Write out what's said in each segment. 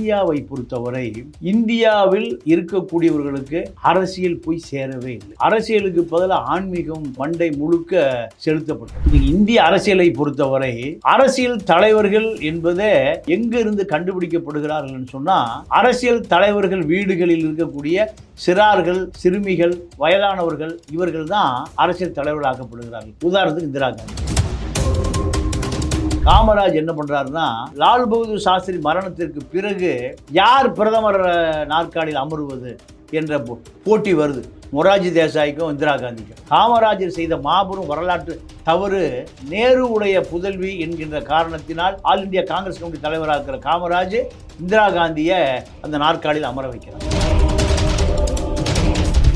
இந்தியாவை பொறுத்தவரை இந்தியாவில் இருக்கக்கூடியவர்களுக்கு அரசியல் போய் சேரவே இல்லை. அரசியலுக்கு பதிலாக ஆன்மீகம் பண்டை முழுக்க செலுத்தப்பட்டது. இந்திய அரசியலை பொறுத்தவரை அரசியல் தலைவர்கள் என்பதே எங்கிருந்து கண்டுபிடிக்கப்படுகிறார்கள் என்று சொன்னா அரசியல் தலைவர்கள் வீடுகளில் இருக்கக்கூடிய சிறார்கள் சிறுமிகள் வயதானவர்கள் இவர்கள் தான் அரசியல் தலைவர்களாக்கப்படுகிறார்கள். உதாரணத்துக்கு இந்திரா காந்தி. காமராஜ் என்ன பண்றாருன்னா லால் பகதூர் சாஸ்திரி மரணத்திற்கு பிறகு யார் பிரதமர் நாற்காலியில் அமருவது என்ற போ- போட்டி வருது. மொராஜி தேசாய்க்கும் இந்திரா காந்திக்கும். காமராஜர் செய்த மாபெரும் வரலாற்று தவறு நேருவுடைய புதல்வி என்கின்ற காரணத்தினால் ஆல் இந்தியா காங்கிரஸ் கமிட்டி தலைவராக இருக்கிற காமராஜ் இந்திரா காந்தியை அந்த நாற்காலியில் அமர வைக்கிறார்.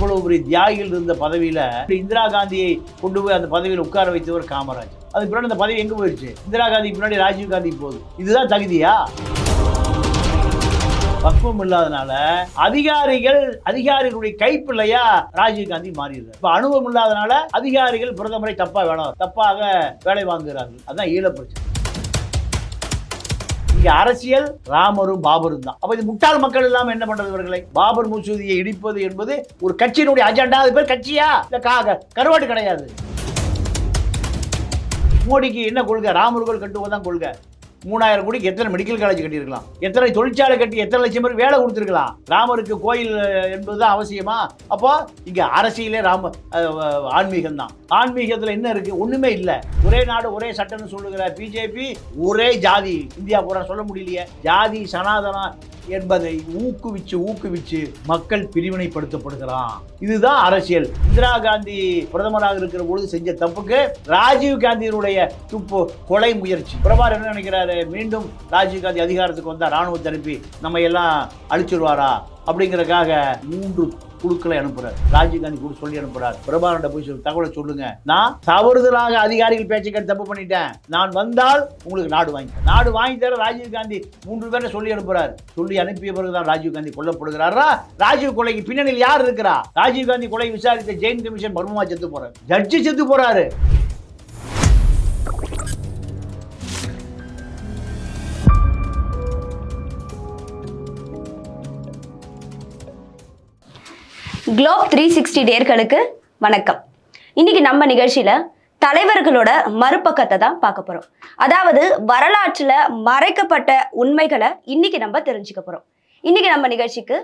இவ்வளவு பெரிய தியாகிகள் இருந்த பதவியில இந்திரா காந்தியை கொண்டு போய் அந்த பதவியில் உட்கார வைத்தவர் காமராஜ். அதுக்கு பின்னாடி அந்த பதவி எங்க போயிடுச்சு? இந்திரா காந்தி பின்னாடி ராஜீவ் காந்தி போகுது. இதுதான் தகுதியா? பக்குவம் இல்லாதனால அதிகாரிகள் அதிகாரிகளுடைய கைப்பிள்ளையா ராஜீவ் காந்தி மாறிடுறாரு. இப்ப அனுபவம் இல்லாதனால அதிகாரிகள் பிரதமரை தப்பா வேணும் தப்பாக வேலை வாங்குகிறார்கள். அதான் ஈழ பிரச்சனை. இங்க அரசியல் ராமரும் பாபரும் தான். அப்ப இது முட்டாள் மக்கள் எல்லாம் என்ன பண்றது இவர்களை? பாபர் மசூதியை இடிப்பது என்பது ஒரு கட்சியினுடைய அஜெண்டா. அது பேர் கட்சியா? இல்ல கருவாடு கிடையாது. மோடிக்கு என்ன கொள்கை? ராமர்கள் கட்டுவதான் கொள்கை. மூணாயிரம் கோடிக்கு எத்தனை மெடிக்கல் காலேஜ் கட்டியிருக்கலாம்? எத்தனை தொழிற்சாலை கட்டி எத்தனை லட்சம் பேர் வேலை கொடுத்துருக்கலாம்? ராமருக்கு கோயில் என்பது தான் அவசியமா? அப்போ இங்கே அரசியலே ராம ஆன்மீகம் தான் ஆன்மீகத்தில் என்ன இருக்கு? ஒன்றுமே இல்லை. ஒரே நாடு ஒரே சட்டம்னு சொல்லுகிற பிஜேபி ஒரே ஜாதி. இந்தியா பூரா சொல்ல முடியலையே. ஜாதி சனாதனா என்பதை ஊக்குவிச்சு ஊக்குவிச்சு மக்கள் பிரிவினைப்படுத்தப்படுகிறான். இதுதான் அரசியல். இந்திரா காந்தி பிரதமராக இருக்கிற பொழுது செஞ்ச தப்புக்கு ராஜீவ் காந்தியினுடைய துப்பு கொலை முயற்சி. பிரபார் என்ன நினைக்கிறாரு? மீண்டும் ராஜீவ் காந்தி அதிகாரத்துக்கு வந்தா ராணுவத்தை அனுப்பி நம்ம எல்லாம் அழிச்சிருவாரா? அப்படிங்கறதுக்காக மூன்று குழுக்களை அனுப்புறார். ராஜீவ் காந்தி கூட சொல்லி அனுப்புறார். பிரபாகரன் போய் சொல்லி தகவலை சொல்லுங்க. நான் தவறுதலாக அதிகாரிகள் பேச்சை தப்பு பண்ணிட்டேன். நான் வந்தால் உங்களுக்கு நாடு வாங்கி நாடு வாங்கி தர ராஜீவ் காந்தி மூன்று பேரை சொல்லி அனுப்புறார். சொல்லி அனுப்பிய பிறகுதான் ராஜீவ் காந்தி கொல்லப்படுகிறாரா? ராஜீவ் கொலைக்கு பின்னணியில் யார் இருக்கிறா? ராஜீவ் காந்தி கொலை விசாரித்த ஜெயின் கமிஷன் மர்மமா செத்து போறாரு. ஜட்ஜி செத்து போறாரு. குளோப் த்ரீ சிக்ஸ்டி டேர்களுக்கு வணக்கம். இன்னைக்கு நம்ம நிகழ்ச்சியில தலைவர்களோட மறுபக்கத்தை தான் பார்க்க போறோம். அதாவது வரலாற்றுல மறைக்கப்பட்ட உண்மைகளை இன்னைக்கு நம்ம தெரிஞ்சுக்க போறோம். இன்னைக்கு நம்ம நிகழ்ச்சிக்கு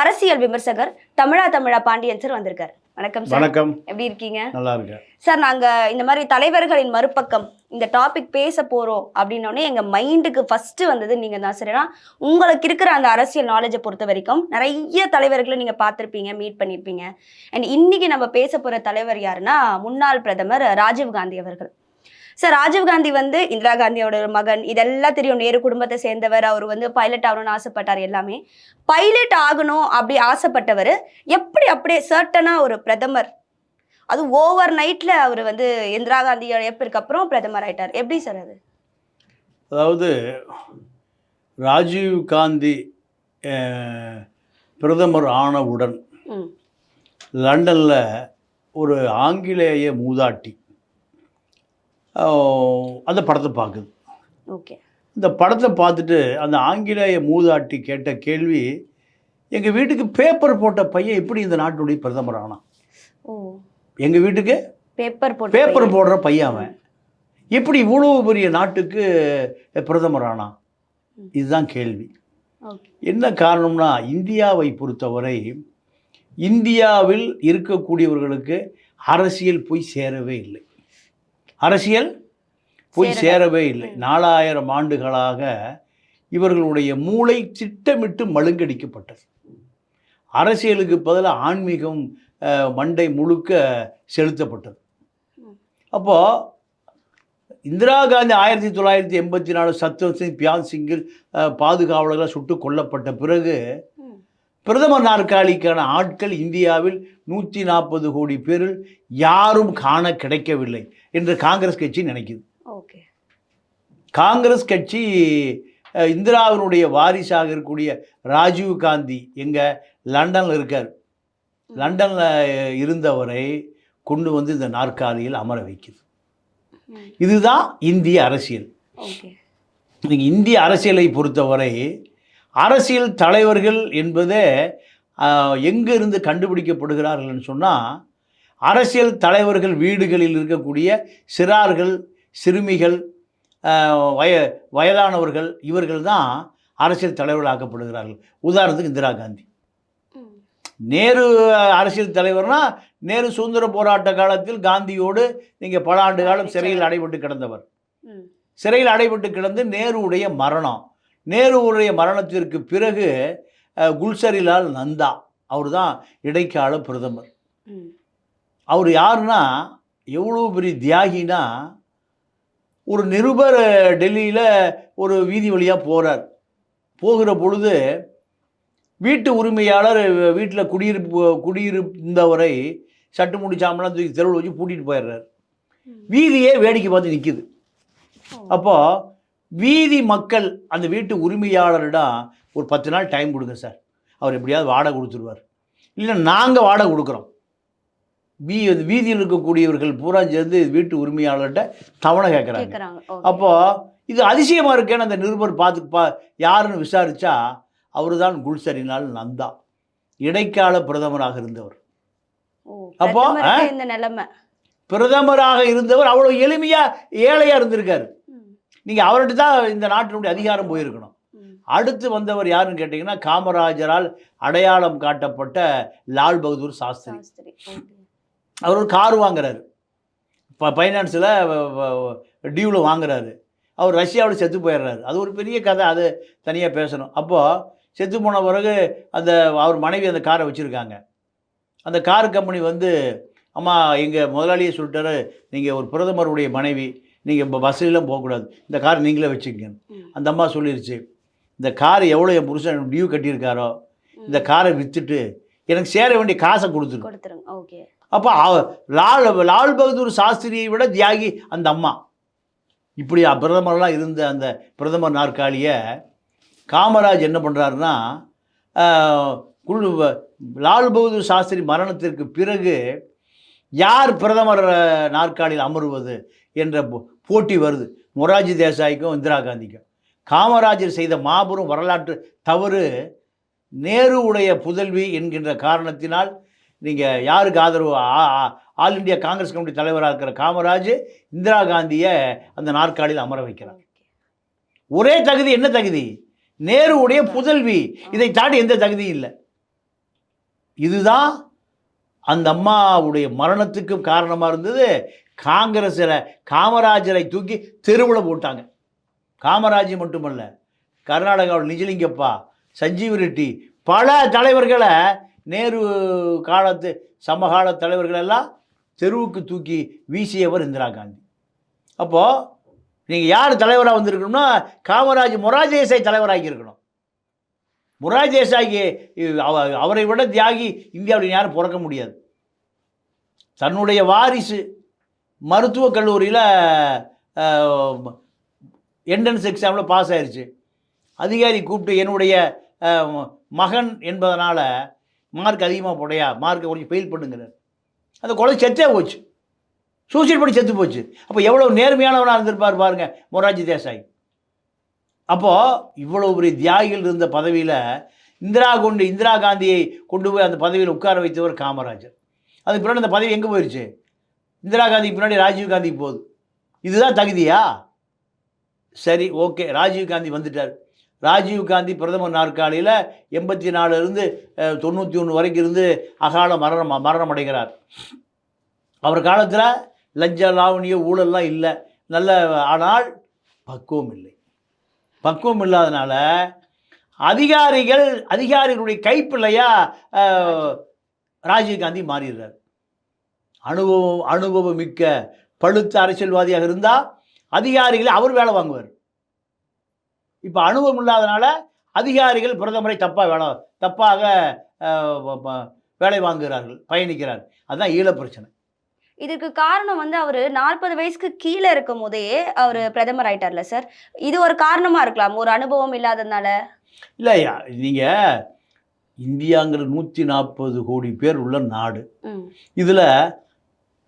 அரசியல் விமர்சகர் தமிழா தமிழா பாண்டியன் சார் வந்திருக்காரு. வணக்கம் சார். வணக்கம். எப்படி இருக்கீங்க? நல்லா இருக்கு சார் நாங்க இந்த மாதிரி தலைவர்களின் மறுபக்கம் இந்த டாபிக் பேச போறோம் அப்படின்னோடனே எங்க மைண்டுக்கு ஃபர்ஸ்ட் வந்தது நீங்க தான் சார். ஏன்னா உங்களுக்கு இருக்கிற அந்த அரசியல் நாலேஜை பொறுத்த வரைக்கும் நிறைய தலைவர்களை நீங்க பார்த்திருப்பீங்க மீட் பண்ணியிருப்பீங்க அண்ட் இன்னைக்கு நம்ம பேச போற தலைவர் யாருன்னா முன்னாள் பிரதமர் ராஜீவ் காந்தி அவர்கள். சார் ராஜீவ் காந்தி வந்து இந்திரா காந்தியோட மகன். இதெல்லாம் தெரியும். நேரு குடும்பத்தை சேர்ந்தவர். அவர் வந்து பைலட் ஆகணும்னு ஆசைப்பட்டார் எல்லாமே. பைலட் ஆகணும் அப்படி ஆசைப்பட்டவர் எப்படி அப்படியே சர்டனா ஒரு பிரதமர். அது ஓவர் நைட்ல அவர் வந்து இந்திரா காந்தி இழப்பிற்கு அப்புறம் பிரதமர் ஆயிட்டார். எப்படி சார் அது? அதாவது ராஜீவ் காந்தி பிரதமர் ஆனவுடன் லண்டனில் ஒரு ஆங்கிலேய மூதாட்டி அந்த படத்தை பார்க்குது. ஓகே. இந்த படத்தை பார்த்துட்டு அந்த ஆங்கிலேய மூதாட்டி கேட்ட கேள்வி எங்கள் வீட்டுக்கு பேப்பர் போட்ட பையன் எப்படி இந்த நாட்டுடைய பிரதமர் ஆனான்? ஓ. எங்கள் வீட்டுக்கு? பேப்பர் போட்டு பேப்பர் போடுற பையன் அவன். எப்படி இவ்வளவு பெரிய நாட்டுக்கு பிரதமர் ஆனான்? இதுதான் கேள்வி. என்ன காரணம்னா இந்தியாவை பொறுத்தவரை இந்தியாவில் இருக்கக்கூடியவர்களுக்கு அரசியல் போய் சேரவே இல்லை. அரசியல் போய். சேரவே இல்லை நாலாயிரம் ஆண்டுகளாக இவர்களுடைய மூளை திட்டமிட்டு மழுங்கடிக்கப்பட்டது அரசியலுக்கு பதிலாக ஆன்மீகம் மண்டை முழுக்க செலுத்தப்பட்டது ம். அப்போ இந்திரா காந்தி ஆயிரத்தி தொள்ளாயிரத்தி எண்பத்தி நாலு சத்வந்த் சிங் பியான் சிங்கில் அஹ், பாதுகாவலர்களால் சுட்டு கொல்லப்பட்ட பிறகு. பிரதமர் நாற்காலிக்கான ஆட்கள் இந்தியாவில் நூற்றி நாற்பது கோடி பேரில் யாரும் காண கிடைக்கவில்லை என்று காங்கிரஸ் கட்சி நினைக்குது. ஓகே. காங்கிரஸ் கட்சி இந்திராவினுடைய வாரிசாக இருக்கக்கூடிய ராஜீவ் காந்தி எங்க லண்டனில் இருக்கார். லண்டனில் இருந்தவரை கொண்டு வந்து இந்த நாற்காலியில் அமர வைக்குது. இதுதான் இந்திய அரசியல். இந்திய அரசியலை பொறுத்தவரை அரசியல் தலைவர்கள் என்பதே எங்கிருந்து கண்டுபிடிக்கப்படுகிறார்கள்னு சொன்னால் அரசியல் தலைவர்கள் வீடுகளில் இருக்கக்கூடிய சிறார்கள் சிறுமிகள் வய வயதானவர்கள் இவர்கள் தான் அரசியல் தலைவர்களாக்கப்படுகிறார்கள். உதாரணத்துக்கு இந்திரா காந்தி. நேரு அரசியல் தலைவர்னா நேரு சுதந்திர போராட்ட காலத்தில் காந்தியோடு நீங்கள் பல ஆண்டு காலம் சிறையில் அடைபட்டு கிடந்தவர். சிறையில் அடைபட்டு கிடந்து நேருவுடைய மரணம். நேருவுடைய மரணத்திற்கு பிறகு குல்சரிலால் நந்தா அவர் தான் இடைக்கால பிரதமர். அவர் யாருன்னா எவ்வளோ பெரிய தியாகினா ஒரு நிருபர் டெல்லியில் ஒரு வீதி வழியாக போகிறார் போகிற பொழுது வீட்டு உரிமையாளர் வீட்டில் குடியிருப்பு குடியிருந்தவரை சட்டு முடிச்சாமலாம் தூக்கி தெருவில் வச்சு பூட்டிட்டு போயிடுறாரு. வீதியே வேடிக்கை பார்த்து நிற்கிது ஓ. வீதி மக்கள் அந்த வீட்டு உரிமையாளரிடம் ஒரு பத்து நாள் டைம் கொடுங்க சார் அவர் எப்படியாவது வாடகை கொடுத்துருவார். இல்லை நாங்கள் வாடகை கொடுக்குறோம். வீ வீதியில் இருக்கக்கூடியவர்கள் பூரா சேர்ந்து வீட்டு உரிமையாளர்கிட்ட தவணை கேட்குறாங்க. அப்போ இது அதிசயமாக இருக்கேன்னு அந்த நிருபர் பார்த்து பா யாருன்னு விசாரிச்சா அவர்தான் குல்சரினால் நந்தா. இடைக்கால பிரதமராக இருந்தவர். அப்போ, பிரதமருக்கு இந்த நிலைமை. பிரதமராக இருந்தவர் அவ்வளோ எளிமையாக ஏழையாக இருந்திருக்காரு. நீங்கள் அவர்கிட்ட தான் இந்த நாட்டினுடைய அதிகாரம் போயிருக்கணும். அடுத்து வந்தவர் யாருன்னு கேட்டிங்கன்னா காமராஜரால் அடையாளம் காட்டப்பட்ட லால் பகதூர் சாஸ்திரி. அவர் ஒரு கார் வாங்குறாரு. இப்போ ஃபைனான்ஸில் டியூவில் வாங்குறாரு. அவர் ரஷ்யாவில் செத்து போயிடுறாரு. அது ஒரு பெரிய கதை அது தனியாக பேசணும். அப்போது செத்து போன பிறகு அந்த அவர் மனைவி அந்த காரை வச்சுருக்காங்க. அந்த கார் கம்பெனி வந்து அம்மா எங்கள் முதலாளியே சொல்லிட்டாரு நீங்கள் ஒரு பிரதமருடைய மனைவி நீங்கள் இப்போ பஸ்ஸிலாம் போகக்கூடாது. இந்த கார் நீங்களே வச்சுக்கங்க. அந்த அம்மா சொல்லிருச்சு இந்த கார் எவ்வளோ என் புருஷன் டியூ கட்டியிருக்காரோ இந்த காரை விற்றுட்டு எனக்கு சேர வேண்டிய காசை கொடுத்துரு. அப்போ லால் லால் பகதூர் சாஸ்திரியை விட தியாகி அந்த அம்மா. இப்படி பிரதமர்லாம் இருந்த அந்த பிரதமர் நாற்காலியை காமராஜ் என்ன பண்ணுறாருன்னா குழு லால் பகதூர் சாஸ்திரி மரணத்திற்கு பிறகு யார் பிரதமர் நாற்காலியில் அமருவது? என்ற போட்டி வருது. மொராஜி தேசாய்க்கும் இந்திரா காந்திக்கும். காமராஜர் செய்த மாபெரும் வரலாற்று தவறு நேருவுடைய புதல்வி என்கின்ற காரணத்தினால் நீங்கள் யாருக்கு ஆதரவு? ஆ- ஆல் இந்தியா காங்கிரஸ் கமிட்டி தலைவராக இருக்கிற காமராஜ் இந்திரா காந்தியை அந்த நாற்காலியில் அமர வைக்கிறார். ஒரே தகுதி என்ன தகுதி? நேருவுடைய புதல்வி. இதை தாண்டி எந்த தகுதியும் இல்லை. இதுதான் அந்த அம்மாவுடைய மரணத்துக்கும் காரணமாக இருந்தது. காங்கிரஸில் காமராஜரை தூக்கி தெருவில் போட்டாங்க. காமராஜ் மட்டுமல்ல கர்நாடகாவில் நிஜலிங்கப்பா சஞ்சீவ் ரெட்டி பல தலைவர்களை நேரு காலத்து சமகால தலைவர்கள் எல்லாம் தெருவுக்கு தூக்கி வீசியவர் இந்திரா காந்தி. அப்போது நீங்கள் யார் தலைவராக வந்திருக்கணும்னா காமராஜ் மொராஜேசை தேசாய் தலைவராகி இருக்கணும். மொராஜ் அவ- அவரை விட தியாகி இந்தியாவில் யாரும் பிறக்க முடியாது. தன்னுடைய வாரிசு மருத்துவக் கல்லூரியில் என்ட்ரன்ஸ் எக்ஸாமில் பாஸ் ஆயிடுச்சு அதிகாரி கூப்பிட்டு என்னுடைய மகன் என்பதனால் மார்க் அதிகமாக போடையா மார்க்கை கொஞ்சம் ஃபெயில் பண்ணுங்கிறார். அந்த குழந்தை செத்தே போச்சு. சூசைட் பண்ணி செத்து போச்சு. அப்போ எவ்வளோ நேர்மையானவனாக இருந்திருப்பார் பாருங்கள் மொராஜி தேசாய். அப்போது இவ்வளோ பெரிய தியாகிகள் இருந்த பதவியில் இந்திரா கொண்டு இந்திரா காந்தியை கொண்டு போய் அந்த பதவியில் உட்கார வைத்தவர் காமராஜர். அதுக்கு பின்னாடி அந்த பதவி எங்கே போயிடுச்சு இந்திரா காந்தி பின்னாடி ராஜீவ் காந்தி போகுது. இதுதான் தகுதியா? சரி ஓகே. ராஜீவ் காந்தி வந்துட்டார். ராஜீவ் காந்தி பிரதமர் நாற்காலியில் எண்பத்தி நாலுலேருந்து தொண்ணூற்றி ஒன்று வரைக்கும் இருந்து அகால மரணம் மரணம் அடைகிறார் அவர் காலத்தில் லஞ்ச லாவணிய ஊழல்லாம் இல்லை. நல்ல ஆனால் பக்குவம் இல்லை. பக்குவம் இல்லாதனால அதிகாரிகள் அதிகாரிகளுடைய கைப்பிள்ளையாக ராஜீவ் ராஜீவ்காந்தி மாறிடுறார். அனுபவம் அனுபவம் மிக்க பழுத்த அரசியல்வாதியாக இருந்தால் அதிகாரிகளை அவர் வேலை வாங்குவார். இப்போ அனுபவம் இல்லாதனால அதிகாரிகள் பிரதமரை தப்பாக வேலை தப்பாக வேலை வாங்குகிறார்கள் பயணிக்கிறார். அதுதான் ஈழ பிரச்சனை. இதுக்கு காரணம் வந்து அவரு நாற்பது வயசுக்கு கீழே இருக்கும் போதே அவர் பிரதமர் ஆயிட்டார்ல சார். இது ஒரு காரணமா இருக்கலாம் ஒரு அனுபவம் இல்லாததுனால? இல்லையா நீங்கள் இந்தியாங்கிற நூற்றி நாற்பது கோடி பேர் உள்ள நாடு. இதில்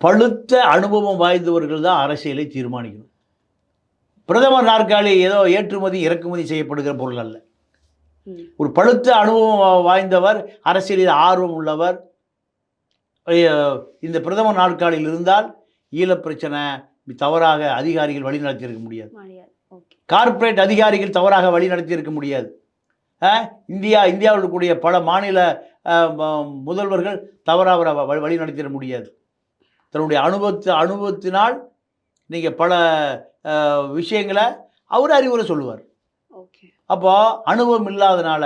பழுத்த அனுபவம் வாய்ந்தவர்கள் தான் அரசியலை தீர்மானிக்கணும். பிரதமர் நாற்காலி ஏதோ ஏற்றுமதி இறக்குமதி செய்யப்படுகிற பொருள் அல்ல. ஒரு பழுத்த அனுபவம் வாய்ந்தவர் அரசியலில் ஆர்வம் உள்ளவர் இந்த பிரதம நாட்காலில் இருந்தால் ஈழப் பிரச்சனை தவறாக அதிகாரிகள் வழி நடத்தியிருக்க முடியாது. கார்ப்பரேட் அதிகாரிகள் தவறாக வழி நடத்தியிருக்க முடியாது இந்தியா இந்தியாவில் இருக்கக்கூடிய பல மாநில முதல்வர்கள் தவறாக வழி நடத்திட முடியாது. தன்னுடைய அனுபவத்து அனுபவத்தினால் நீங்கள் பல விஷயங்களை அவர் அறிவுரை சொல்லுவார். ஓகே. அப்போ அனுபவம் இல்லாதனால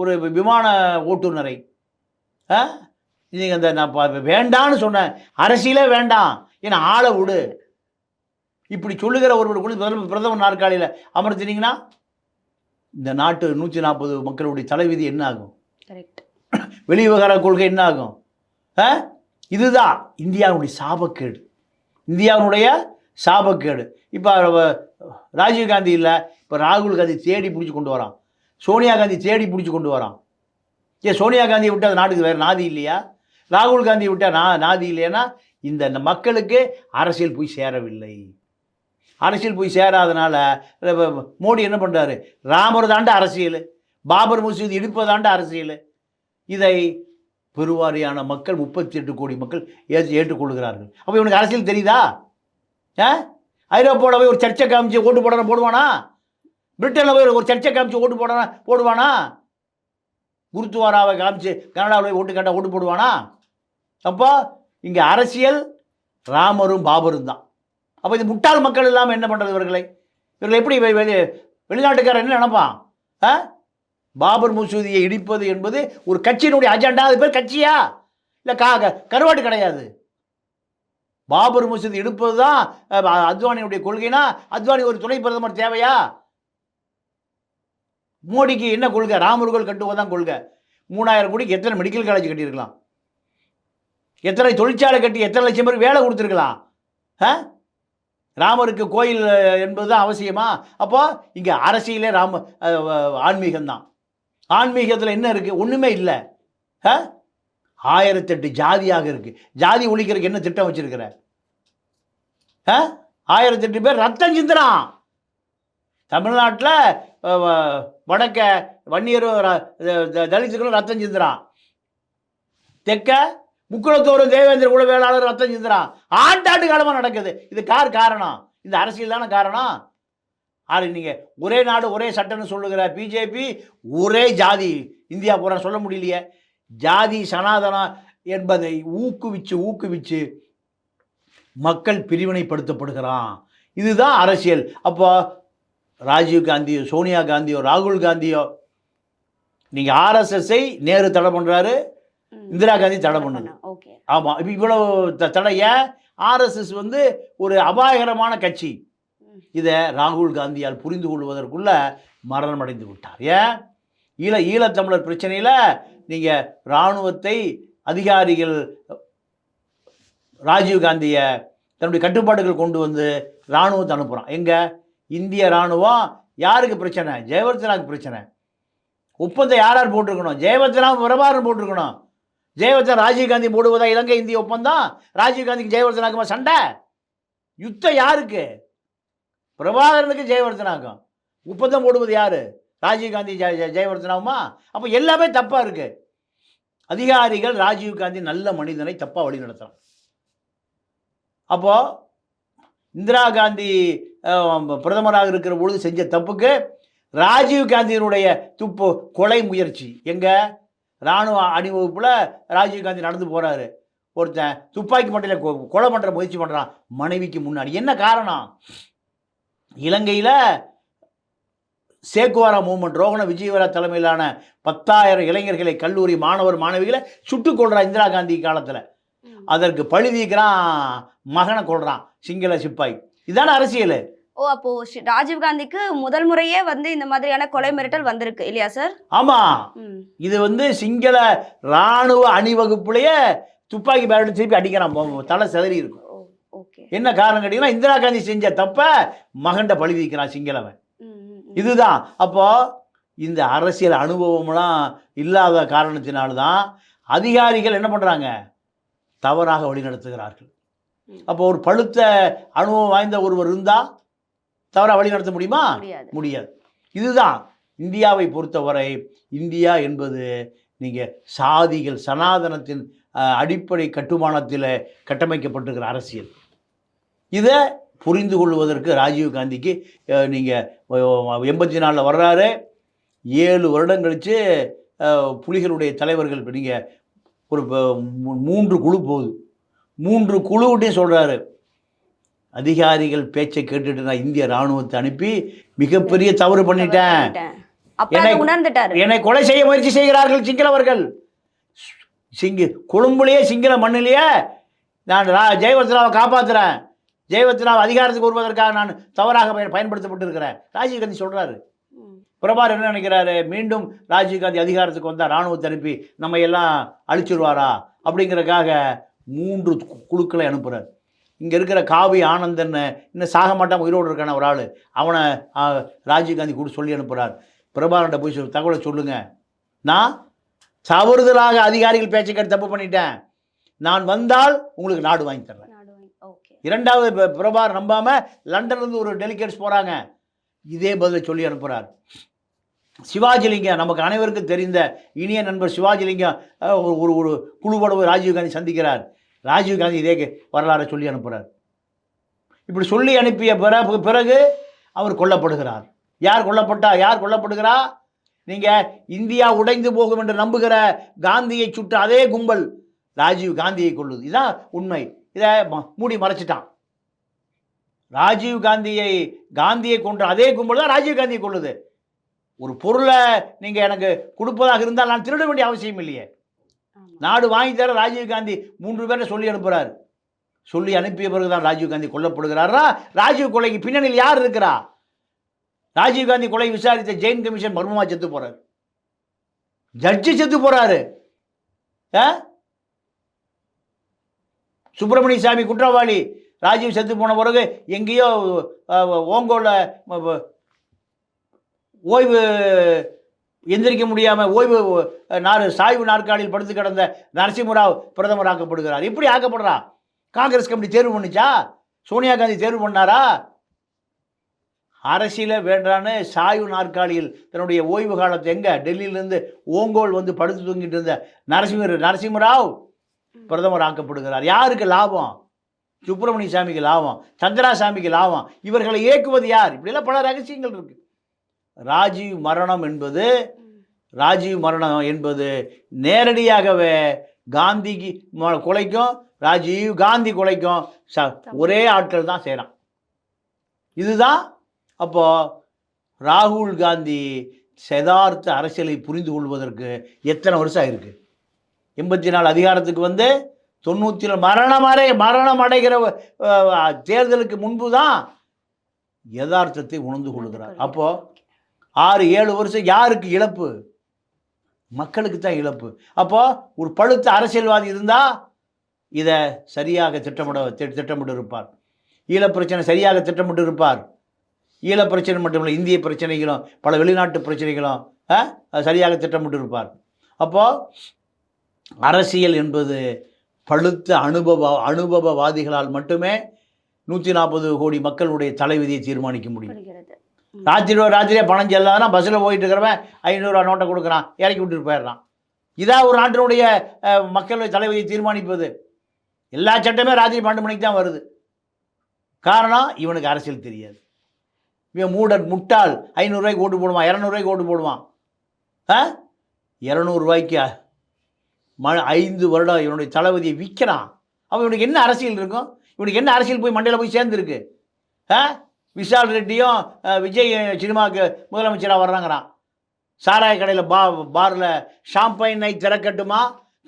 ஒரு விமான ஓட்டுநரை நீங்கள் அந்த நான் வேண்டான்னு சொன்னேன் அரசியலே வேண்டாம். ஏன்னா ஆளை விடு. இப்படி சொல்லுகிற ஒருவர் பிரதம பிரதமர் நாற்காலியில் அமர்த்தினீங்கன்னா இந்த நாட்டு நூற்றி நாற்பது மக்களுடைய தலைவிதி என்ன ஆகும்? வெளிவிவகார கொள்கை என்ன ஆகும்? ஆ? இதுதான் இந்தியாவுடைய சாபக்கேடு. இந்தியாவுடைய சாபக்கேடு. இப்போ ராஜீவ் காந்தி இல்லை இப்போ ராகுல் காந்தி தேடி பிடிச்சி கொண்டு வரான். சோனியா காந்தி தேடி பிடிச்சி கொண்டு வரான். ஏன் சோனியா காந்தியை விட்டு அந்த நாட்டுக்கு வேறு நாதி இல்லையா? ராகுல் காந்தியை விட்டால் நா நாதி இல்லைன்னா இந்த இந்த மக்களுக்கு அரசியல் போய் சேரவில்லை. அரசியல் போய் சேராதனால மோடி என்ன பண்ணுறாரு ராமர் தாண்ட அரசியல். பாபர் மசூதி இடிப்பதாண்ட அரசியல். இதை பெருவாரியான மக்கள் முப்பத்தி எட்டு கோடி மக்கள் ஏற்று ஏற்றுக்கொள்கிறார்கள். அப்போ இவனுக்கு அரசியல் தெரியுதா? ஆ? ஐரோப்பாவில் போய் ஒரு சர்ச்சை காமிச்சு ஓட்டு போடணும் போடுவானா? பிரிட்டனில் போய் ஒரு சர்ச்சை காமிச்சு ஓட்டு போட போடுவானா? குருத்துவாராவை காமிச்சு கனடாவில் போய் ஓட்டு கேட்டால் ஓட்டு போடுவானா? அப்போ இங்கே அரசியல் ராமரும் பாபரும் தான். அப்போ இது முட்டாள் மக்கள் இல்லாமல் என்ன பண்ணுறது இவர்களை? இவர்கள் எப்படி வெளி வெளிநாட்டுக்காரர் என்ன நினப்பான்? ஆ? பாபர் மசூதியை இடிப்பது என்பது ஒரு கட்சியினுடைய அஜெண்டா. அது பேர் கட்சியா? இல்லை கா கருவாடு கருவாட்டு கிடையாது. பாபர் மசூதி இடிப்பது தான் அத்வானியுடைய கொள்கைனா அத்வானி ஒரு துணை பிரதமர் தேவையா? மோடிக்கு என்ன கொள்கை? ராமர்கள் கட்டுவதான் கொள்கை. மூணாயிரம் கோடிக்கு எத்தனை மெடிக்கல் காலேஜ் கட்டியிருக்கலாம்? எத்தனை தொழிற்சாலை கட்டி எத்தனை லட்சம் பேர் வேலை கொடுத்துருக்கலாம்? ஆ? ராமருக்கு கோயில் என்பது தான் அவசியமா? அப்போ இங்கே அரசியலே ராம ஆன்மீகம்தான். ஆன்மீகத்தில் என்ன இருக்குது ஒன்றுமே இல்லை. ஆ? ஆயிரத்தெட்டு ஜாதியாக இருக்குது ஜாதி ஒழிக்கிறதுக்கு என்ன திட்டம் வச்சிருக்கிற? ஆ? ஆயிரத்தெட்டு பேர் ரத்தம் சிந்தனான் தமிழ்நாட்டில் வடக்க வன்னியரும் ர- த- ரத்தம் சிந்துறான் தெற்க முக்குளத்தோரும் தேவேந்திர குல வேளாளர் ரத்தம் சிந்துறான் ஆண்டாண்டு காலமாக நடக்குது. இது கார் காரணம். இந்த அரசியல் தானே காரணம். ஆறு நீங்கள் ஒரே நாடு ஒரே சட்டம்னு சொல்லுகிற பிஜேபி ஒரே ஜாதி. இந்தியா பூரா சொல்ல முடியலையே. ஜாதி சனாதனம் என்பதை ஊக்குவிச்சு ஊக்குவிச்சு மக்கள் பிரிவினைப்படுத்தப்படுகிறான். இதுதான் அரசியல். அப்போ ராஜீவ் காந்தியோ சோனியா காந்தியோ ராகுல் காந்தியோ நீங்கள் ஆர்எஸ்எஸ்ஐ நேரு தடை பண்ணுறாரு இந்திரா காந்தி தடை பண்ணுது ஓகே. ஆமாம் இப்போ இவ்வளவு த- தடை ஏன் ஆர்எஸ்எஸ் வந்து ஒரு அபாயகரமான கட்சி. இதை ராகுல் காந்தியால் புரிந்து கொள்வதற்குள்ள மரணம் அடைந்து விட்டார். ஏன்? ஈழ ஈழத்தமிழர் பிரச்சனையில் நீங்கள் இராணுவத்தை அதிகாரிகள் ராஜீவ் காந்தியை தன்னுடைய கட்டுப்பாடுகள் கொண்டு வந்து இராணுவத்தை அனுப்புகிறான் எங்கே? இந்திய இராணுவம் யாருக்கு பிரச்சனை? ஜெயவர்தனாவுக்கு பிரச்சனை. ஒப்பந்தம் யார் யார் போட்டிருக்கணும்? ஜெயவர்த்தனா பிரபாகரன் போட்டிருக்கணும். ஜெயவர்தன் ராஜீவ் காந்தி போடுவதா? இலங்கை இந்திய ஒப்பந்தம்? ராஜீவ் காந்திக்கு ஜெயவர்தனாக்குமா சண்டை? யுத்தம் யாருக்கு? பிரபாகரனுக்கு ஜெயவர்த்தனாக்கும். ஒப்பந்தம் போடுவது யார்? ராஜீவ் காந்தி ஜெய ஜெய- அப்போ எல்லாமே தப்பாக இருக்குது அதிகாரிகள் ராஜீவ் காந்தி நல்ல மனிதனை தப்பாக வழி நடத்துகிறான் அப்போது இந்திரா காந்தி பிரதமராக இருக்கிற பொழுது செஞ்ச தப்புக்கு ராஜீவ் காந்தியினுடைய துப்பு கொலை முயற்சி. எங்கே? இராணுவ அணிவகுப்பில் ராஜீவ் காந்தி நடந்து போகிறாரு ஒருத்தன் துப்பாக்கி மட்டையில் கொலை பண்ணுற முயற்சி பண்ணுறான் மனைவிக்கு முன்னாடி. என்ன காரணம்? இலங்கையில் சேக்குவாரா மூவ்மெண்ட் ரோகண விஜயவரா தலைமையிலான பத்தாயிரம் இளைஞர்களை கல்லூரி மாணவர் மாணவிகளை சுட்டுக் கொள்றான் இந்திரா காந்தி காலத்தில். அதற்கு பழி தீர்க்கிறான் மகனை கொள்றான் சிங்கள சிப்பாய். இதான அரசியல். ஓ அப்போ ஷி- ராஜீவ் காந்திக்கு முதல் முறையே வந்து இந்த மாதிரியான கொலை மிரட்டல் வந்திருக்கு இல்லையா சார்? ஆமாம் ம். இது வந்து சிங்கள இராணுவ அணிவகுப்புலேயே துப்பாக்கி பேரட்டு திருப்பி அடிக்கிறான் தலை சிதறி இருக்கும். என்ன காரணம் கேட்டீங்கன்னா இந்திரா காந்தி செஞ்ச தப்ப மகன்ட பழி தீர்க்கிறான் சிங்களவன். இதுதான். அப்போ இந்த அரசியல் அனுபவம்லாம் இல்லாத காரணத்தினால்தான் அதிகாரிகள் என்ன பண்ணுறாங்க தவறாக வழிநடத்துகிறார்கள். அப்போ ஒரு பழுத்த அனுபவம் வாய்ந்த ஒருவர் இருந்தால் தவறாக வழி நடத்த முடியுமா? முடியாது. இதுதான். இந்தியாவை பொறுத்தவரை இந்தியா என்பது நீங்கள் சாதிகள் சனாதனத்தின் அடிப்படை கட்டுமானத்தில் கட்டமைக்கப்பட்டிருக்கிற அரசியல். இதை புரிந்து கொள்வதற்கு ராஜீவ் காந்திக்கு நீங்கள் எண்பத்தி நாலில் வர்றாரு. ஏழு வருடம் கழித்து புலிகளுடைய தலைவர்கள் இப்போ நீங்கள் ஒரு மூன்று குழு போகுது. மூன்று குழுவிட்டையும் சொல்கிறாரு அதிகாரிகள் பேச்சை கேட்டுட்டு நான் இந்திய ராணுவத்தை அனுப்பி மிகப்பெரிய தவறு பண்ணிட்டேன். என்னை- கொலை செய்ய முயற்சி செய்கிறார்கள் சிங்களவர்கள் சிங்கி கொழும்புலேயே சிங்கள மண்ணிலேயே நான் ரா ஜெயவர்த்தனாவை காப்பாற்றுறேன் ஜெயவர்த்தனாவை அதிகாரத்துக்கு வருவதற்காக நான் தவறாக பயன் பயன்படுத்தப்பட்டிருக்கிறேன். ராஜீவ்காந்தி சொல்கிறாரு. பிரபார் என்ன நினைக்கிறாரு? மீண்டும் ராஜீவ்காந்தி அதிகாரத்துக்கு வந்தால் ராணுவத்தை அனுப்பி நம்ம எல்லாம் அழிச்சிருவாரா? அப்படிங்கிறதுக்காக மூன்று குழுக்களை அனுப்புகிறார் இங்கே இருக்கிற காவி ஆனந்தன் இன்னும் சாக மாட்டான் உயிரோடு இருக்கான ஒரு ஆள். அவனை ராஜீவ்காந்தி கூட சொல்லி அனுப்புகிறார் பிரபாகர்கிட்ட போய் சொல் தகவலை சொல்லுங்க. நான் தவறுதலாக அதிகாரிகள் பேச்சை கேட்டு தப்பு பண்ணிட்டேன். நான் வந்தால் உங்களுக்கு நாடு வாங்கி தர்றேன். இரண்டாவது ப- பிரபார் நம்பாம லண்டன்லேருந்து ஒரு டெலிகேட்ஸ் போகிறாங்க இதே பதிலை சொல்லி அனுப்புகிறார் சிவாஜிலிங்கம் நமக்கு அனைவருக்கும் தெரிந்த இனிய நண்பர் சிவாஜிலிங்கம் ஒரு ஒரு குழுவோட போய் ராஜீவ்காந்தி சந்திக்கிறார். ராஜீவ்காந்தி இதே வரலாறை சொல்லி அனுப்புகிறார் இப்படி சொல்லி அனுப்பிய பிறகு பிறகு அவர் கொல்லப்படுகிறார். யார் கொல்லப்பட்டா யார் கொல்லப்படுகிறா? நீங்கள் இந்தியா உடைந்து போகும் என்று நம்புகிற காந்தியை சுட்ட அதே கும்பல் ராஜீவ் காந்தியை கொள்ளுது இதான் உண்மை. இதை ம- மூடி மறைச்சிட்டான். ராஜீவ் காந்தியை காந்தியை கொன்ற அதே கும்பல் தான் ராஜீவ் காந்தியை கொள்ளுது. ஒரு பொருளை நீங்கள் எனக்கு கொடுப்பதாக இருந்தால் நான் திருட வேண்டிய அவசியம் இல்லையே. நாடு வாங்கி தர ராஜீவ் காந்தி மூன்று பேரை சொல்லி அனுப்புகிறார் சொல்லி அனுப்பிய பிறகு தான் ராஜீவ் காந்தி கொல்லப்படுகிறாரா? ராஜீவ் கொலைக்கு பின்னணியில் யார் இருக்கிறா? ராஜீவ் காந்தி கொலை விசாரித்த ஜெயின் கமிஷன் மர்மமா செத்து போறாரு. ஜட்ஜி செத்து போறாரு. ஆ? சுப்பிரமணிய சாமி குற்றவாளி. ராஜீவ் செத்து போன பிறகு எங்கேயோ ஓங்கோல ஓய்வு எந்திரிக்க முடியாமல் ஓய்வு நாறு சாய்வு நாற்காலியில் படுத்து கிடந்த நரசிம்மராவ் பிரதமர் ஆக்கப்படுகிறார். எப்படி ஆக்கப்படுறா? காங்கிரஸ் கமிட்டி தேர்வு பண்ணுச்சா? சோனியா காந்தி தேர்வு பண்ணாரா? அரசியல வேண்டான்னு சாய்வு நாற்காலியில் தன்னுடைய ஓய்வு காலத்தை எங்கே? டெல்லியிலேருந்து ஓங்கோல் வந்து படுத்து தூங்கிட்டு இருந்த நரசிம்மர் நரசிம்மராவ்? பிரதமர் ஆக்கப்படுகிறார். யாருக்கு லாபம்? சுப்பிரமணிய சாமிக்கு லாபம். சந்திரா சாமிக்கு லாபம். இவர்களை இயக்குவது யார்? இப்படியெல்லாம் பல ரகசியங்கள் இருக்கு. ராஜீவ் மரணம் என்பது ராஜீவ் மரணம் என்பது நேரடியாகவே காந்திக்கு கொலைக்கும் ராஜீவ் காந்தி கொலைக்கும் ச ஒரே ஆட்கள் தான் செய்கிறான் இதுதான் அப்போது ராகுல் காந்தி யதார்த்த அரசியலை புரிந்து கொள்வதற்கு எத்தனை வருஷம் ஆயிருக்கு? எண்பத்தி நாலு அதிகாரத்துக்கு வந்து தொண்ணூற்றி மரணம் அடை மரணம் அடைகிற தேர்தலுக்கு முன்பு தான் யதார்த்தத்தை உணர்ந்து கொள்கிறார். அப்போ ஆறு ஏழு வருஷம் யாருக்கு இழப்பு? மக்களுக்கு தான் இழப்பு. அப்போ ஒரு பழுத்த அரசியல்வாதி இருந்தா இதை சரியாக திட்டமிட திட்டமிட்டு இருப்பார் ஈழப் பிரச்சனை சரியாக திட்டமிட்டு இருப்பார் ஈழப் பிரச்சனை மட்டுமில்லை இந்திய பிரச்சனைகளும் பல வெளிநாட்டு பிரச்சனைகளும் சரியாக திட்டமிட்டு இருப்பார் அப்போ அரசியல் என்பது பழுத்த அனுபவ அனுபவவாதிகளால் மட்டுமே நூற்றி நாற்பது கோடி மக்களுடைய தலைவிதியை தீர்மானிக்க முடியும். ராத்திரி ராத்திரியே பணம் செல்லாதுன்னா பஸ்ஸில் போயிட்டு இருக்கிறவன் ஐநூறுரூவா நோட்டை கொடுக்குறான் இறக்கி விட்டுட்டு போயிடுறான். இதான் ஒரு நாட்டினுடைய மக்களுடைய தலைவிதியை தீர்மானிப்பது. எல்லா சட்டமே ராத்திரி பன்னெண்டு மணிக்கு தான் வருது. காரணம் இவனுக்கு அரசியல் தெரியாது. இவன் மூடன் முட்டாள் ஐநூறுரூவாய்க்கு ஓட்டு போடுவான் இரநூறுவாய்க்கு ஓட்டு போடுவான். ஆ? இரநூறுவாய்க்கு ம ஐந்து வருடம் இவனுடைய தளபதியை விற்கிறான். அவன் இவனுக்கு என்ன அரசியல் இருக்கும்? இவனுக்கு என்ன அரசியல் போய் மண்டையில் போய் சேர்ந்துருக்கு? ஆ? விஷால் ரெட்டியும் விஜய் சினிமாவுக்கு முதலமைச்சராக வர்றாங்கிறான். சாராய கடையில் பா பாரில் ஷாம்பைனை திறக்கட்டுமா?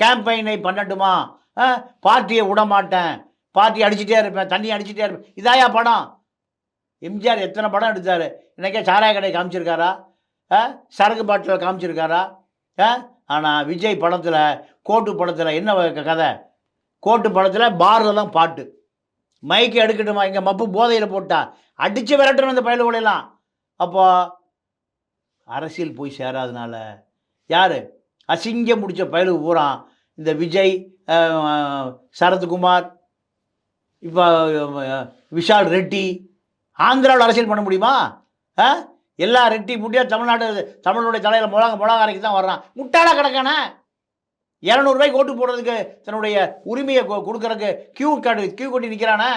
கேம்பைனை பண்ணட்டுமா? ஆ? பார்ட்டியை விட மாட்டேன். பார்ட்டி அடிச்சிட்டே இருப்பேன். தண்ணி அடிச்சிட்டே இருப்பேன். இதாயா படம்? எம்ஜிஆர் எத்தனை படம் எடுத்தார்? இன்றைக்கே சாராய கடை காமிச்சிருக்காரா? சரக்கு பாட்டில் காமிச்சிருக்காரா? ஆனால் விஜய் படத்தில் கோட்டு படத்தில் என்ன கதை? கோட்டு படத்தில் பாரில் தான் பாட்டு. மைக்கு எடுக்கட்டுமா? இங்கே மப்பு போதையில் போட்டா. அடித்து விரட்டணும் இந்த பயலுகளெல்லாம் அப்போ அரசியல் போய் சேராதனால யார்? அசிங்கம் முடிச்ச பயலு பூரா இந்த விஜய் சரத்குமார் இப்போ விஷால் ரெட்டி ஆந்திராவில் அரசியல் பண்ண முடியுமா? ஆ? எல்லா ரெட்டி முட்டியா தமிழ்நாடு தமிழனுடைய தலையில் முழங்க முழங்காரைக்கு தான் வர்றான். முட்டாளா கிடக்கானே? இரநூறுபாய்க்கு ஓட்டு போடுறதுக்கு தன்னுடைய உரிமையை கொ- கொடுக்கறதுக்கு கியூ கார்டு கியூ கட்டி நிற்கிறானே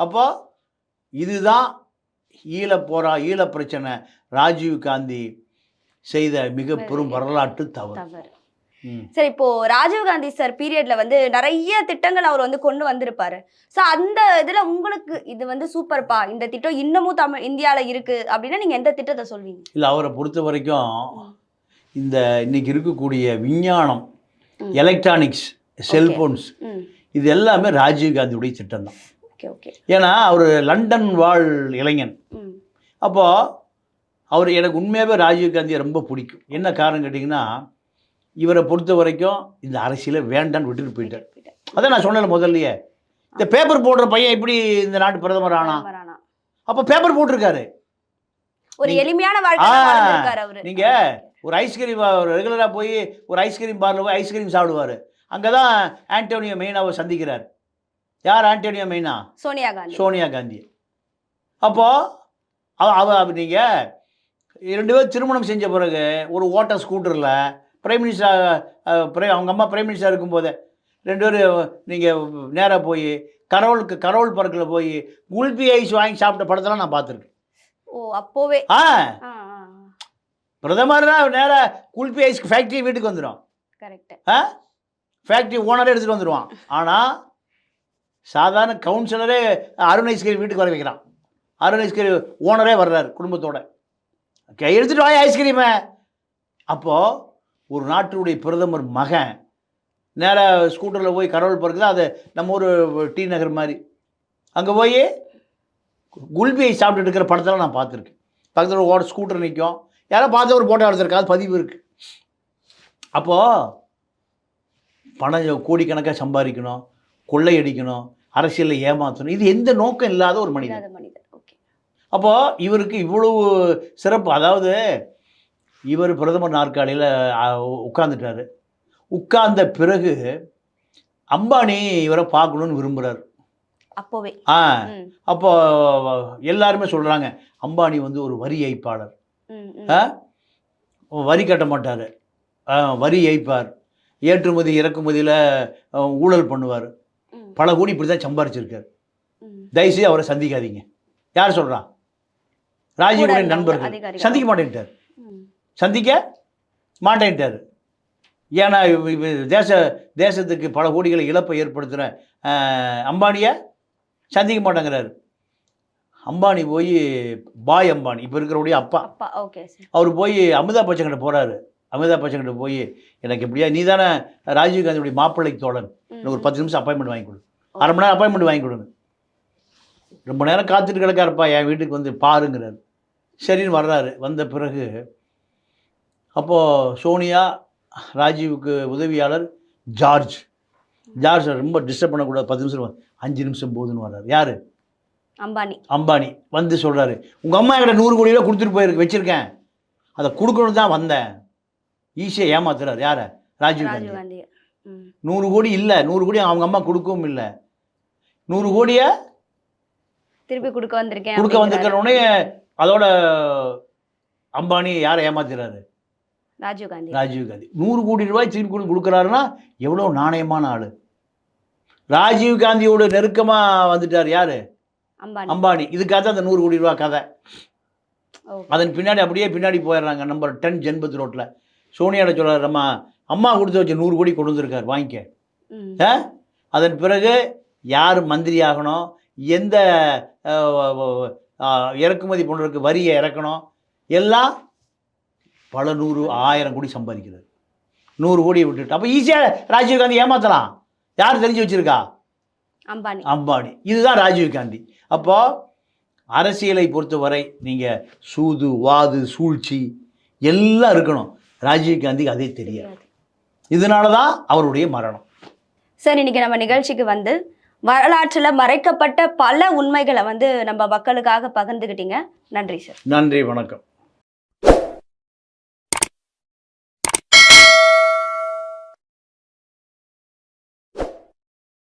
அப்போ இதுதான் ஈழ போரா ஈழ பிரச்சனை. ராஜீவ் காந்தி செய்த மிக பெரும் வரலாற்று தவறு. சரி இப்போ ராஜீவ்காந்தி சார் பீரியட்ல வந்து நிறைய திட்டங்கள் அவர் வந்து கொண்டு வந்திருப்பாரு. சோ அந்த இதுல உங்களுக்கு இது வந்து சூப்பர்ப்பா இந்த திட்டம் இன்னமும் தமிழ் இந்தியால இருக்கு அப்படின்னா நீங்க எந்த திட்டத்தை சொல்வீங்க? இல்லை அவரை பொறுத்த வரைக்கும் இந்த இன்னைக்கு இருக்கக்கூடிய விஞ்ஞானம். எலக்ட்ரானிக்ஸ் செல்போன்ஸ் இது எல்லாமே ராஜீவ் காந்தியுடைய திட்டம் தான். ஏன்னா அவர் லண்டன் வாழ் இளைஞன். அப்போது அவர் எனக்கு உண்மையாகவே ராஜீவ் காந்தியை ரொம்ப பிடிக்கும். என்ன காரணம் கேட்டிங்கன்னா இவரை பொறுத்த வரைக்கும் இந்த அரசியலை வேண்டான்னு விட்டுட்டு போயிட்டார். அதான் நான் சொன்னேன் முதல்லயே. இந்த பேப்பர் போடுற பையன் எப்படி இந்த நாட்டு பிரதமர் ஆனா. அப்போ பேப்பர் போட்டிருக்காரு. ஒரு எளிமையான வாழ்க்கை நீங்க ஒரு ஐஸ்கிரீம் ரெகுலராக போய் ஒரு ஐஸ்கிரீம் பார்ல போய் ஐஸ்கிரீம் சாப்பிடுவார். அங்கே தான் ஆண்டோனியோ மெயினாவை சந்திக்கிறார். யார் ஆண்டோனியோ மெயினா? சோனியா காந்தி. சோனியா காந்தி. அப்போது அவ நீங்கள் ரெண்டு பேரும் திருமணம் செஞ்ச பிறகு ஒரு ஓட்ட ஸ்கூட்டரில் பிரைம் மினிஸ்டர் அவங்க அம்மா பிரைம் மினிஸ்டர் இருக்கும்போது ரெண்டு பேரும் நீங்கள் நேராக போய் கரோலுக்கு கரோல் பார்க்கில் போய் குல்பி ஐஸ் வாங்கி சாப்பிட்ட படத்தெல்லாம் நான் பார்த்துருக்கேன். ஓ அப்போவே. ஆ. பிரதமர்னா நேராக குல்பி ஐஸ் ஃபேக்ட்ரி வீட்டுக்கு வந்துடும் கரெக்ட் ஆ? ஃபேக்ட்ரி ஓனரே எடுத்துகிட்டு வந்துடுவான் ஆனால் சாதாரண கவுன்சிலரே அருண் ஐஸ்கிரீம் வீட்டுக்கு வர வைக்கிறான். அருண் ஐஸ்கிரீம் ஓனரே வர்றாரு குடும்பத்தோட. கை எடுத்துட்டு வாய் ஐஸ்கிரீமை அப்போது ஒரு நாட்டுடைய பிரதமர் மகன் நேராக ஸ்கூட்டரில் போய் கரோல் பார்க்குது அது நம்ம ஒரு டி நகர் மாதிரி. அங்கே போய் குல்பியை சாப்பிட்டுட்டு இருக்கிற படத்தெல்லாம் நான் பார்த்துருக்கேன். பக்கத்தில் ஓட ஸ்கூட்டர் நிற்கும் யாரோ பார்த்து ஒரு போட்டோ எடுத்திருக்கா அது பதிவு இருக்குது அப்போது பணம் கோடிக்கணக்காக சம்பாதிக்கணும் கொள்ளையடிக்கணும் அரசியலில் ஏமாற்றணும் இது எந்த நோக்கம் இல்லாத ஒரு மனிதன். இல்லாத மனிதர் ஓகே. அப்போது இவருக்கு இவ்வளவு சிறப்பு. அதாவது இவர் பிரதமர் நாற்காலியில் உட்கார்ந்துட்டாரு. உட்கார்ந்த பிறகு அம்பானி இவரை பார்க்கணுன்னு விரும்புகிறார் அப்போவே. ஆ அப்போ எல்லாருமே சொல்கிறாங்க அம்பானி வந்து ஒரு வரி ஏய்ப்பாளர்? வரி கட்ட மாட்டார். வரி ஏய்ப்பார். ஏற்றுமதி இறக்குமதியில் ஊழல் பண்ணுவார். பல கோடி இப்படி தான் சம்பாரிச்சிருக்காரு. தயவுசெய்து அவரை சந்திக்காதீங்க. யார் சொல்றா? ராஜீவுடைய நண்பர்கள். சந்திக்க மாட்டேன்ட்டார். சந்திக்க மாட்டேன்ட்டார். ஏன்னா தேச தேசத்துக்கு பல கோடிகளை இழப்பை ஏற்படுத்துகிற அம்பானியை சந்திக்க மாட்டேங்கிறாரு. அம்பானி போய் பாய் அம்பானி இப்போ இருக்கிறவுடைய அப்பா. அப்பா ஓகே சார் அவர் போய் அமிதாப் பச்சன்கிட்ட போகிறாரு அமிதாப் பச்சன்கிட்ட போய் எனக்கு எப்படியா நீ தானே ராஜீவ் காந்தியுடைய மாப்பிள்ளை தோழன். எனக்கு ஒரு பத்து நிமிஷம் அப்பாயின்மெண்ட் வாங்கி கொடு. அரை மணி நேரம் அப்பாயின்மெண்ட் வாங்கி கொடுங்க ரொம்ப நேரம் காத்துட்டு கிடக்காருப்பா என் வீட்டுக்கு வந்து பாருங்கிறார். சரின்னு வர்றாரு. வந்த பிறகு அப்போது சோனியா ராஜீவுக்கு உதவியாளர் ஜார்ஜ். ஜார்ஜ் ரொம்ப டிஸ்டர்ப் பண்ணக்கூடாது. பத்து நிமிஷம் அஞ்சு நிமிஷம் போதுன்னு வர்றாரு. யார்? அம்பானி. அம்பானி. வந்து சொல்கிறாரு உங்கள் அம்மா என்கிட்ட நூறு கோடி ரூபா கொடுத்துட்டு போயிருக்கு வச்சுருக்கேன். அதை கொடுக்கணும் தான் வந்தேன். ஈஸியாக ஏமாத்துறாரு. யாரை? ராஜீவ் காந்தி. நூறு கோடி இல்லை. நூறு கோடி அவங்க அம்மா கொடுக்கவும் இல்லை. நூறு கோடியை திருப்பி கொடுக்க வந்திருக்கேன் கொடுக்க. வந்திருக்கிற உடனே அதோட அம்பானி யாரை ஏமாத்துறாரு? ராஜீவ் காந்தி. ராஜீவ் காந்தி. நூறு கோடி ரூபாய் கொடு கொடுக்குறாருன்னா எவ்வளோ நாணயமான ஆள்? ராஜீவ் காந்தியோட நெருக்கமாக வந்துட்டார் யார்? அம்பானி. அம்பானி. இதுக்காக தான் அந்த நூறு கோடி ரூபா கதை. அதன் பின்னாடி அப்படியே பின்னாடி போயிடுறாங்க நம்பர் டென் ஜென்பத் ரோட்டில் சோனியாட சொல்கிறார் அம்மா அம்மா கொடுத்து வச்ச நூறு கோடி கொண்டு வந்திருக்கார் வாங்கிக்க? அதன் பிறகு யார் மந்திரி ஆகணும்? எந்த இறக்குமதி பண்ணுறதுக்கு வரியை இறக்கணும்? எல்லாம் பல நூறு ஆயிரம் கோடி சம்பாதிக்கிறார். நூறு கோடியை விட்டுட்டு. அப்போ ஈஸியாக ராஜீவ் காந்தி ஏமாத்தலாம். யார் தெரிஞ்சு வச்சிருக்கா? அம்பானி. அம்பானி. இதுதான் ராஜீவ் காந்தி. அப்போ அரசியலை பொறுத்தவரை நீங்கள் சூது வாது சூழ்ச்சி எல்லாம் இருக்கணும். ராஜீவ் காந்திக்கு அதே தெரியாது. இதனால தான் அவருடைய மரணம். சார் இன்னைக்கு நம்ம நிகழ்ச்சிக்கு வந்து வரலாற்றுல மறைக்கப்பட்ட பல உண்மைகளை வந்து நம்ம மக்களுக்காக பகிர்ந்துக்கிட்டீங்க நன்றி சார். நன்றி வணக்கம்.